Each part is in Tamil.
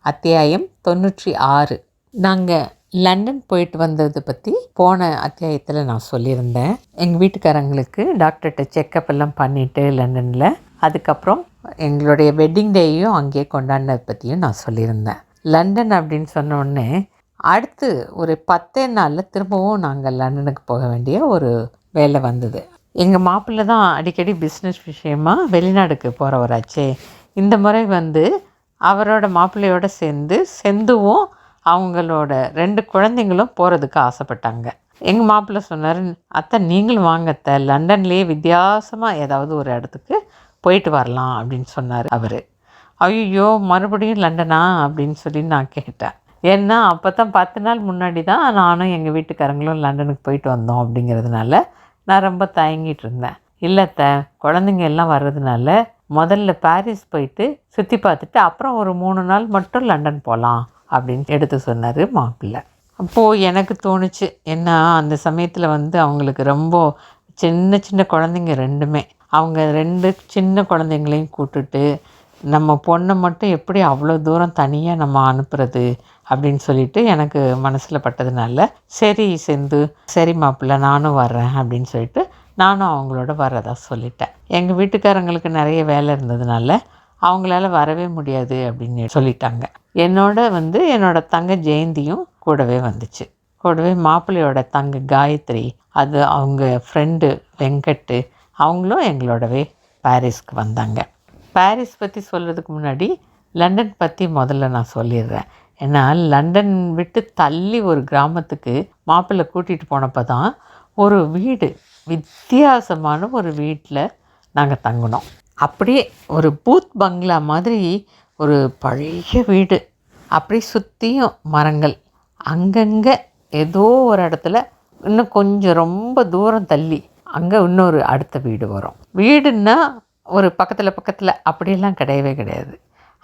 அத்தியாயம் தொண்ணூற்றி ஆறு. நாங்கள் லண்டன் போயிட்டு வந்தது பற்றி போன அத்தியாயத்தில் நான் சொல்லியிருந்தேன். எங்கள் வீட்டுக்காரங்களுக்கு டாக்டர்கிட்ட செக்கப் எல்லாம் பண்ணிவிட்டு லண்டனில். அதுக்கப்புறம் எங்களுடைய வெட்டிங் டேயையும் அங்கேயே கொண்டாடினதை பற்றியும் நான் சொல்லியிருந்தேன். லண்டன் அப்படின்னு சொன்னோடனே அடுத்து ஒரு பத்தே நாளில் திரும்பவும் நாங்கள் லண்டனுக்கு போக வேண்டிய ஒரு வேலை வந்தது. எங்கள் மாப்பிள்ளை தான் அடிக்கடி பிஸ்னஸ் விஷயமா வெளிநாடுக்கு போகிறவராச்சே இந்த முறை வந்து அவரோட மாப்பிள்ளையோடு சேர்ந்து செந்துவும் அவங்களோட ரெண்டு குழந்தைங்களும் போகிறதுக்கு ஆசைப்பட்டாங்க. எங்கள் மாப்பிள்ளை சொன்னார் அத்தை நீங்களும் வாங்கத்த லண்டன்லேயே வித்தியாசமாக ஏதாவது ஒரு இடத்துக்கு போயிட்டு வரலாம் அப்படின்னு சொன்னார் அவர். ஐயோ மறுபடியும் லண்டனா? அப்படின்னு சொல்லி நான் கேட்டேன். ஏன்னா அப்போ தான் பத்து நாள் முன்னாடி தான் நானும் எங்கள் வீட்டுக்காரங்களும் லண்டனுக்கு போயிட்டு வந்தோம் அப்படிங்கிறதுனால நான் ரொம்ப தயங்கிட்டு இருந்தேன். இல்லைத்த குழந்தைங்க எல்லாம் வர்றதுனால முதல்ல பாரிஸ் போயிட்டு சுற்றி பார்த்துட்டு அப்புறம் ஒரு மூணு நாள் மட்டும் லண்டன் போகலாம் அப்படின்னு எடுத்து சொன்னார் மாப்பிள்ளை. அப்போது எனக்கு தோணுச்சு என்ன அந்த சமயத்தில் வந்து அவங்களுக்கு ரொம்ப சின்ன சின்ன குழந்தைங்க ரெண்டுமே. அவங்க ரெண்டு சின்ன குழந்தைங்களையும் கூட்டுட்டு நம்ம பொண்ணை மட்டும் எப்படி அவ்வளோ தூரம் தனியாக நம்ம அனுப்புறது அப்படின்னு சொல்லிட்டு எனக்கு மனசில் பட்டதுனால சரி செந்து சரி மாப்பிள்ள நானும் வர்றேன் அப்படின்னு சொல்லிட்டு நானும் அவங்களோட வர்றதா சொல்லிட்டேன். எங்கள் வீட்டுக்காரங்களுக்கு நிறைய வேலை இருந்ததுனால அவங்களால வரவே முடியாது அப்படின்னு சொல்லிட்டாங்க. என்னோட வந்து என்னோடய தங்க ஜெயந்தியும் கூடவே வந்துச்சு. கூடவே மாப்பிள்ளையோட தங்க காயத்ரி அது அவங்க ஃப்ரெண்டு வெங்கட்டு அவங்களும் எங்களோடவே பாரிஸ்க்கு வந்தாங்க. பாரிஸ் பற்றி சொல்கிறதுக்கு முன்னாடி லண்டன் பற்றி முதல்ல நான் சொல்லிடுறேன். ஏன்னா லண்டன் விட்டு தள்ளி ஒரு கிராமத்துக்கு மாப்பிள்ளை கூட்டிகிட்டு போனப்போ தான் ஒரு வீடு வித்தியாசமான ஒரு வீட்டில் நாங்கள் தங்கினோம். அப்படியே ஒரு பூத் பங்களா மாதிரி ஒரு பழைய வீடு. அப்படி சுற்றியும் மரங்கள். அங்கங்கே ஏதோ ஒரு இடத்துல இன்னும் கொஞ்சம் ரொம்ப தூரம் தள்ளி அங்கே இன்னொரு அடுத்த வீடு வரும். வீடுன்னா ஒரு பக்கத்தில் பக்கத்தில் அப்படியெல்லாம் கிடையவே கிடையாது.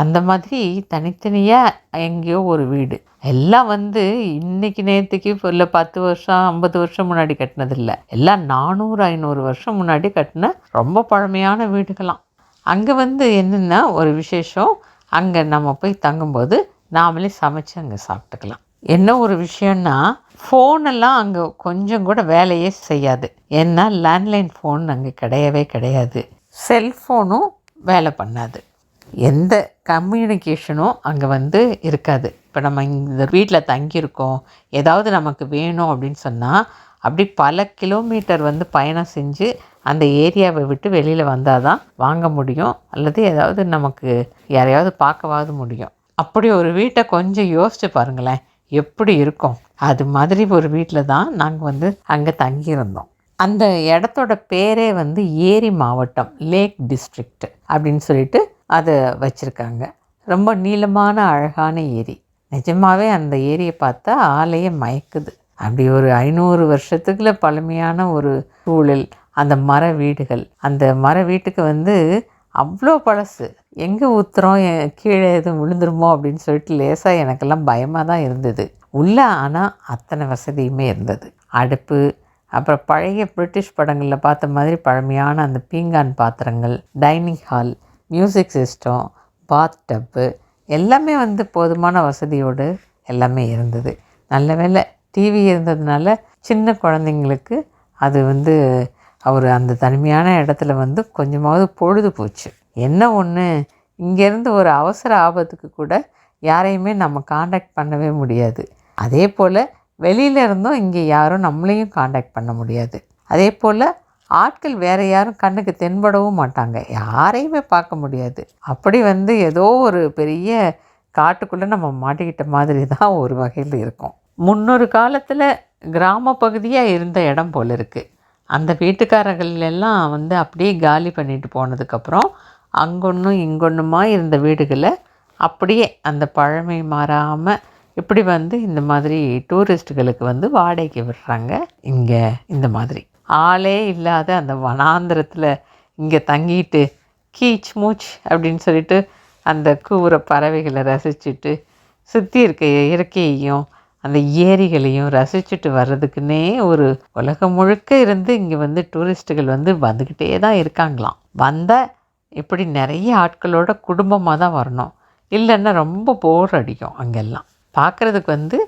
அந்த மாதிரி தனித்தனியாக எங்கேயோ ஒரு வீடு. எல்லாம் வந்து இன்றைக்கி நேற்றுக்கு இல்லை பத்து வருஷம் ஐம்பது வருஷம் முன்னாடி கட்டினதில்லை. எல்லாம் நானூறு ஐநூறு வருஷம் முன்னாடி கட்டின ரொம்ப பழமையான வீடுகளாம். அங்கே வந்து என்னென்னா ஒரு விசேஷம். அங்கே நம்ம போய் தங்கும்போது நாமளே சமைச்சு அங்கே சாப்பிட்டுக்கலாம். என்ன ஒரு விஷயம்னா ஃபோனெல்லாம் அங்கே கொஞ்சம் கூட வேலையே செய்யாது. ஏன்னா லேண்ட்லைன் ஃபோன் அங்கே கிடையவே கிடையாது. செல்ஃபோனும் வேலை பண்ணாது. எந்த கம்யூனிகேஷனும் அங்கே வந்து இருக்காது. இப்போ நம்ம இந்த வீட்டில் தங்கியிருக்கோம். ஏதாவது நமக்கு வேணும் அப்படின்னு சொன்னால் அப்படி பல கிலோமீட்டர் வந்து பயணம் செஞ்சு அந்த ஏரியாவை விட்டு வெளியில் வந்தால் தான் வாங்க முடியும். அல்லது ஏதாவது நமக்கு யாரையாவது பார்க்கவாது முடியும். அப்படி ஒரு வீட்டை கொஞ்சம் யோசித்து பாருங்களேன். எப்படி இருக்கும்? அது மாதிரி ஒரு வீட்டில் தான் நாங்கள் வந்து அங்கே தங்கியிருந்தோம். அந்த இடத்தோட பேரே வந்து ஏரி மாவட்டம் லேக் டிஸ்ட்ரிக்ட் அப்படின்னு சொல்லிட்டு அதை வச்சுருக்காங்க. ரொம்ப நீளமான அழகான ஏரி. நிஜமாகவே அந்த ஏரியை பார்த்தா ஆலையே மயக்குது. அப்படி ஒரு ஐநூறு வருஷத்துக்குள்ள பழமையான ஒரு சூழல் அந்த மர வீடுகள். அந்த மர வீட்டுக்கு வந்து அவ்வளோ பழசு. எங்கே ஊற்றுறோம் கீழே எதுவும் விழுந்துருமோ அப்படின்னு சொல்லிட்டு லேசாக எனக்கெல்லாம் பயமாக தான் இருந்தது. உள்ளே ஆனால் அத்தனை வசதியுமே இருந்தது. அடுப்பு அப்புறம் பழைய பிரிட்டிஷ் படங்களில் பார்த்த மாதிரி பழமையான அந்த பீங்கான் பாத்திரங்கள் dining hall music system bath tub எல்லாமே வந்து போதுமான வசதியோடு எல்லாமே இருந்தது. நல்ல வேலை டிவி இருந்ததுனால சின்ன குழந்தைங்களுக்கு அது வந்து அவர் அந்த தனிமையான இடத்துல வந்து கொஞ்சமாவது பொழுது போச்சு. என்ன ஒன்று இங்கேருந்து ஒரு அவசர ஆபத்துக்கு கூட யாரையுமே நம்ம காண்டாக்ட் பண்ணவே முடியாது. அதே போல் வெளியில் இருந்தும் இங்கே யாரும் நம்மளையும் காண்டாக்ட் பண்ண முடியாது. அதே போல் ஆட்கள் வேறு யாரும் கண்ணுக்கு தென்படவும் மாட்டாங்க. யாரையுமே பார்க்க முடியாது. அப்படி வந்து ஏதோ ஒரு பெரிய காட்டுக்குள்ளே நம்ம மாட்டிக்கிட்ட மாதிரி தான் ஒரு வகையில் இருக்கும். முன்னொரு காலத்தில் கிராம பகுதியாக இருந்த இடம் போல் இருக்குது அந்த வீட்டுக்காரர்கள் எல்லாம் வந்து அப்படியே காலி பண்ணிட்டு போனதுக்கப்புறம் அங்கொன்றும் இங்கொன்றுமா இருந்த வீடுகளை அப்படியே அந்த பழமை மாறாமல் இப்படி வந்து இந்த மாதிரி டூரிஸ்ட்டுகளுக்கு வந்து வாடகைக்கு விடுறாங்க. இங்கே இந்த மாதிரி. ஆளே இல்லாத அந்த வனாந்திரத்தில் இங்கே தங்கிட்டு கீச் மூச் அப்படின்னு சொல்லிட்டு அந்த கூவுற பறவைகளை ரசிச்சுட்டு சுற்றி இருக்க இயற்கையையும் அந்த ஏரிகளையும் ரசிச்சுட்டு வர்றதுக்குன்னே ஒரு உலகம் முழுக்க இருந்து இங்கே வந்து டூரிஸ்ட்டுகள் வந்து வந்துக்கிட்டே தான் இருக்காங்களாம். வந்தால் இப்படி நிறைய ஆட்களோட குடும்பமாக தான் வரணும். இல்லைன்னா ரொம்ப போர் அடிக்கும் அங்கெல்லாம். பார்க்குறதுக்கு வந்து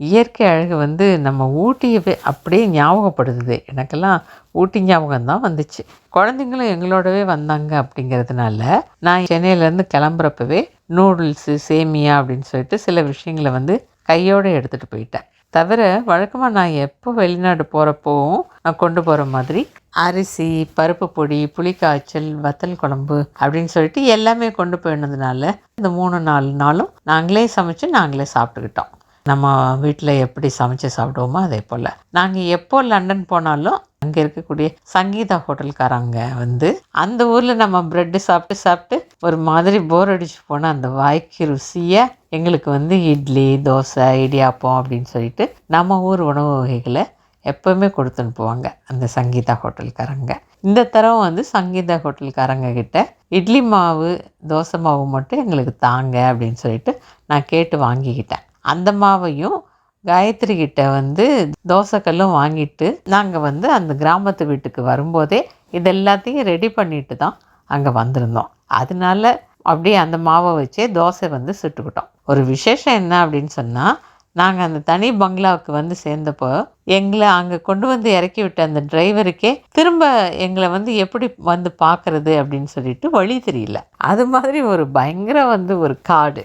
இயற்கை அழகு வந்து நம்ம ஊட்டியவே அப்படியே ஞாபகப்படுத்துது. எனக்கெல்லாம் ஊட்டி ஞாபகம் தான் வந்துச்சு. குழந்தைங்களும் எங்களோடவே வந்தாங்க அப்படிங்கிறதுனால நான் சென்னையிலேருந்து கிளம்புறப்பவே நூடுல்ஸு சேமியா அப்படின்னு சொல்லிட்டு சில விஷயங்களை வந்து கையோடு எடுத்துகிட்டு போயிட்டேன். தவிர வழக்கமாக நான் எப்போ வெளிநாடு போகிறப்போவும் நான் கொண்டு போகிற மாதிரி அரிசி பருப்பு பொடி புளிக்காய்ச்சல் வத்தல் குழம்பு அப்படின்னு சொல்லிட்டு எல்லாமே கொண்டு போயிருந்ததுனால இந்த மூணு நாலு நாளும் நாங்களே சமைச்சு நாங்களே சாப்பிட்டுக்கிட்டோம். நம்ம வீட்டில் எப்படி சமைச்சு சாப்பிடுவோமோ அதே போல். நாங்கள் எப்போ லண்டன் போனாலும் அங்கே இருக்கக்கூடிய சங்கீதா ஹோட்டல்காரங்க வந்து அந்த ஊரில் நம்ம ப்ரெட்டு சாப்பிட்டு சாப்பிட்டு ஒரு மாதிரி போர் அடிச்சு போன அந்த வாய்க்கு ருசியை எங்களுக்கு வந்து இட்லி தோசை இடியாப்பம் அப்படின்னு சொல்லிட்டு நம்ம ஊர் உணவு வகைகளை எப்போவுமே கொடுத்து அனுப்புவாங்க அந்த சங்கீதா ஹோட்டல்காரங்க. இந்த தரம் வந்து சங்கீதா ஹோட்டல்காரங்க கிட்ட இட்லி மாவு தோசை மாவு மட்டும் எங்களுக்கு தாங்க அப்படின்னு சொல்லிட்டு நான் கேட்டு வாங்கிக்கிட்டேன். அந்த மாவையும் காயத்ரி கிட்ட வந்து தோசைக்கல்லும் வாங்கிட்டு நாங்கள் வந்து அந்த கிராமத்து வீட்டுக்கு வரும்போதே இது எல்லாத்தையும் ரெடி பண்ணிட்டு தான் அங்கே வந்திருந்தோம். அதனால அப்படியே அந்த மாவை வச்சே தோசை வந்து சுட்டுக்கிட்டோம் ஒரு விசேஷம் என்ன அப்படின்னு சொன்னால் நாங்கள் அந்த தனி பங்களாவுக்கு வந்து சேர்ந்தப்போ எங்களை அங்கே கொண்டு வந்து இறக்கி விட்ட அந்த டிரைவருக்கே திரும்ப எங்களை வந்து எப்படி வந்து பார்க்குறது அப்படின்னு சொல்லிட்டு வழி தெரியல. அது மாதிரி ஒரு பயங்கர வந்து ஒரு காடு.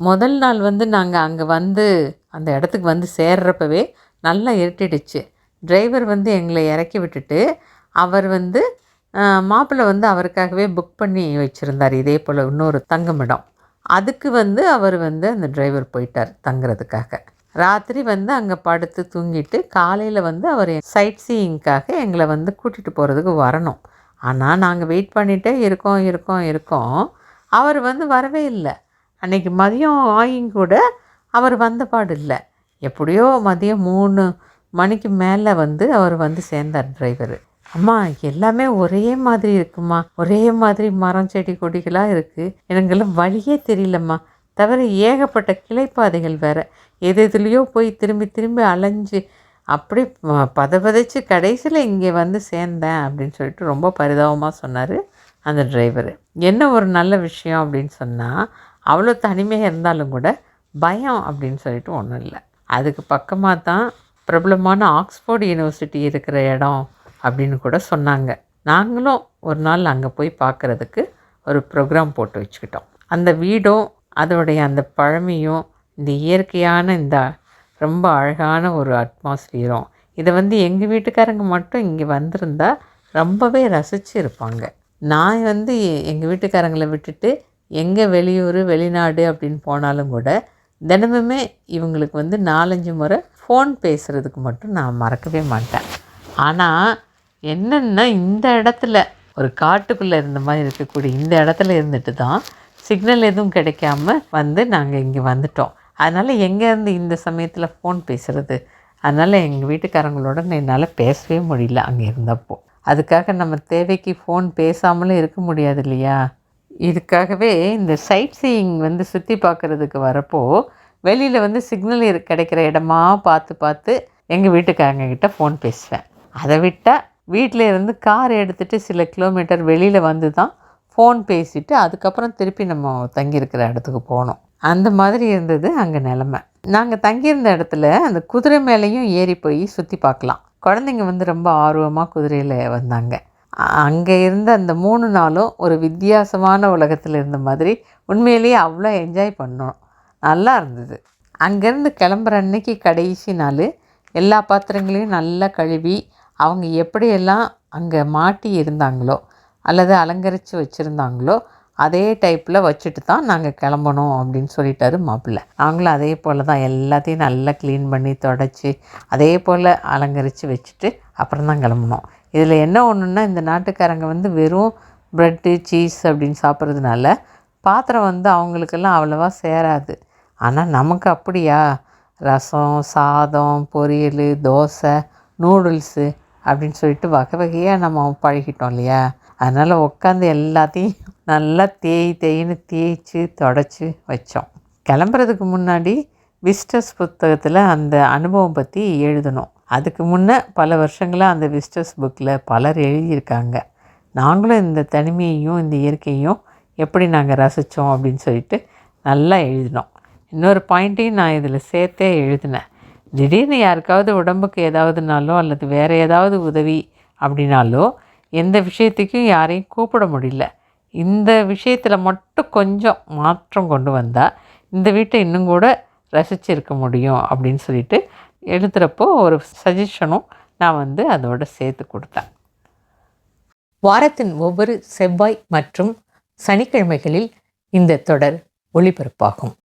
முதல் நாள் வந்து நாங்கள் அங்கே வந்து அந்த இடத்துக்கு வந்து சேர்றப்பவே நல்லா இருட்டிடுச்சு. டிரைவர் வந்து எங்களை இறக்கி விட்டுட்டு அவர் வந்து மாப்பிள்ளை வந்து அவருக்காகவே புக் பண்ணி வச்சுருந்தார். இதே போல் இன்னொரு தங்குமிடம். அதுக்கு வந்து அவர் வந்து அந்த டிரைவர் போயிட்டார் தங்குறதுக்காக. ராத்திரி வந்து அங்கே படுத்து தூங்கிட்டு காலையில் வந்து அவர் சைட் சீயிங்க்காக எங்களை வந்து கூட்டிகிட்டு போகிறதுக்கு வரணும். ஆனால் நாங்கள் வெயிட் பண்ணிகிட்டே இருக்கோம் இருக்கோம் இருக்கோம். அவர் வந்து வரவே இல்லை. அன்றைக்கி மதியம் ஆகியும் கூட அவர் வந்தபாடு இல்லை. எப்படியோ மதியம் மூணு மணிக்கு மேலே வந்து அவர் வந்து சேர்ந்தார் டிரைவர் அம்மா எல்லாமே ஒரே மாதிரி இருக்குமா? ஒரே மாதிரி மரம் செடி கொடிகளாக இருக்குது எனக்கெல்லாம் வழியே தெரியலம்மா. தவிர ஏகப்பட்ட கிளைப்பாதைகள் வேறு. எது எதுலேயோ போய் திரும்பி திரும்பி அலைஞ்சு அப்படி பதபதைச்சு கடைசியில் இங்கே வந்து சேர்ந்தேன் அப்படின்னு சொல்லிட்டு ரொம்ப பரிதாபமாக சொன்னார் அந்த டிரைவர் என்ன ஒரு நல்ல விஷயம் அப்படின்னு சொன்னால் அவ்வளோ தனிமையாக இருந்தாலும் கூட பயம் அப்படின்னு சொல்லிட்டு ஒன்றும் இல்லை. அதுக்கு பக்கமாக தான் பிரபலமான ஆக்ஸ்ஃபோர்டு யூனிவர்சிட்டி இருக்கிற இடம் அப்படின்னு கூட சொன்னாங்க. நாங்களும் ஒரு நாள் அங்கே போய் பார்க்குறதுக்கு ஒரு ப்ரோக்ராம் போட்டு வச்சுக்கிட்டோம். அந்த வீடும் அதோடைய அந்த பழமையும் இந்த இயற்கையான இந்த ரொம்ப அழகான ஒரு அட்மாஸ்ஃபியரும் இதை வந்து எங்கள் வீட்டுக்காரங்க மட்டும் இங்கே வந்திருந்தா ரொம்பவே ரசித்து இருப்பாங்க நான் வந்து எங்கள் வீட்டுக்காரங்களை விட்டுட்டு எங்கே வெளியூர் வெளிநாடு அப்படின்னு போனாலும் கூட தினமுமே இவங்களுக்கு வந்து நாலஞ்சு முறை ஃபோன் பேசுகிறதுக்கு மட்டும் நான் மறக்கவே மாட்டேன். ஆனால் என்னென்னா இந்த இடத்துல ஒரு காட்டுக்குள்ளே இருந்த மாதிரி இருக்கக்கூடிய இந்த இடத்துல இருந்துட்டு தான் சிக்னல் எதுவும் கிடைக்காம வந்து நாங்கள் இங்கே வந்துட்டோம். அதனால் எங்கேருந்து இந்த சமயத்தில் ஃபோன் பேசுகிறது அதனால் எங்கள் வீட்டுக்காரங்களோட என்னால் பேசவே முடியல அங்கே இருந்தப்போ. அதுக்காக நம்ம தேவைக்கு ஃபோன் பேசாமலும் இருக்க முடியாது இல்லையா? இதுக்காகவே இந்த சைட் சீயிங் வந்து சுற்றி பார்க்குறதுக்கு வரப்போ வெளியில் வந்து சிக்னல் கிடைக்கிற இடமா பார்த்து பார்த்து எங்கள் வீட்டுக்காரங்க கிட்ட ஃபோன் பேசுவேன். அதை விட்டால் வீட்டில் இருந்து கார் எடுத்துகிட்டு சில கிலோமீட்டர் வெளியில் வந்து தான் ஃபோன் பேசிவிட்டு அதுக்கப்புறம் திருப்பி நம்ம தங்கியிருக்கிற இடத்துக்கு போனோம். அந்த மாதிரி இருந்தது அங்கே நிலமை. நாங்கள் தங்கியிருந்த இடத்துல அந்த குதிரை மேலேயும் ஏறி போய் சுற்றி பார்க்கலாம். குழந்தைங்க வந்து ரொம்ப ஆர்வமாக குதிரையில் வந்தாங்க. அங்கே இருந்த அந்த மூணு நாளும் ஒரு வித்தியாசமான உலகத்தில் இருந்த மாதிரி உண்மையிலேயே அவ்வளோ என்ஜாய் பண்ணோம். நல்லா இருந்தது. அங்கேருந்து கிளம்புற அன்னைக்கு கடைசி நாள் எல்லா பாத்திரங்களையும் நல்லா கழுவி அவங்க எப்படியெல்லாம் அங்கே மாட்டி இருந்தாங்களோ அல்லது அலங்கரித்து வச்சுருந்தாங்களோ அதே டைப்பில் வச்சுட்டு தான் நாங்கள் கிளம்பணும் அப்படின்னு சொல்லிட்டாரு மாப்பிள்ளை. நாங்களும் அதே போல் தான் எல்லாத்தையும் நல்லா க்ளீன் பண்ணி தொடச்சி அதே போல் அலங்கரித்து வச்சுட்டு அப்புறம் தான் கிளம்புனோம். இதில் என்ன ஒன்றுன்னா இந்த நாட்டுக்காரங்க வந்து வெறும் ப்ரெட்டு சீஸ் அப்படின்னு சாப்பிட்றதுனால பாத்திரம் வந்து அவங்களுக்கெல்லாம் அவ்வளோவா சேராது. ஆனால் நமக்கு அப்படியா? ரசம் சாதம் பொரியல் தோசை நூடுல்ஸு அப்படின்னு சொல்லிட்டு வகை வகையாக நம்ம பழகிட்டோம் இல்லையா? அதனால் உட்காந்து எல்லாத்தையும் நல்லா தேய் தேயின்னு தேய்ச்சி தொடச்சி வச்சோம். கிளம்புறதுக்கு முன்னாடி விஸ்டர்ஸ் புத்தகத்தில் அந்த அனுபவம் பற்றி எழுதணும். அதுக்கு முன்னே பல வருஷங்களாக அந்த விஸ்டர்ஸ் புக்கில் பலர் எழுதியிருக்காங்க. நாங்களும் இந்த தனிமையையும் இந்த இயற்கையும் எப்படி நாங்கள் ரசித்தோம் அப்படின்னு சொல்லிட்டு நல்லா எழுதினோம். இன்னொரு பாயிண்ட்டையும் நான் இதில் சேர்த்தே எழுதினேன். திடீர்னு யாருக்காவது உடம்புக்கு ஏதாவதுனாலோ அல்லது வேறு ஏதாவது உதவி அப்படின்னாலோ எந்த விஷயத்துக்கும் யாரையும் கூப்பிட முடியல. இந்த விஷயத்தில் மட்டும் கொஞ்சம் மாற்றம் கொண்டு வந்தால் இந்த வீட்டை இன்னும் கூட ரசிச்சிருக்க முடியும் அப்படின்னு சொல்லிட்டு எழுதுகிறப்போ ஒரு சஜஷனும் நான் வந்து அதோட சேர்த்து கொடுத்தேன். வாரத்தின் ஒவ்வொரு செவ்வாய் மற்றும் சனிக்கிழமைகளில் இந்த தொடர் ஒளிபரப்பாகும்.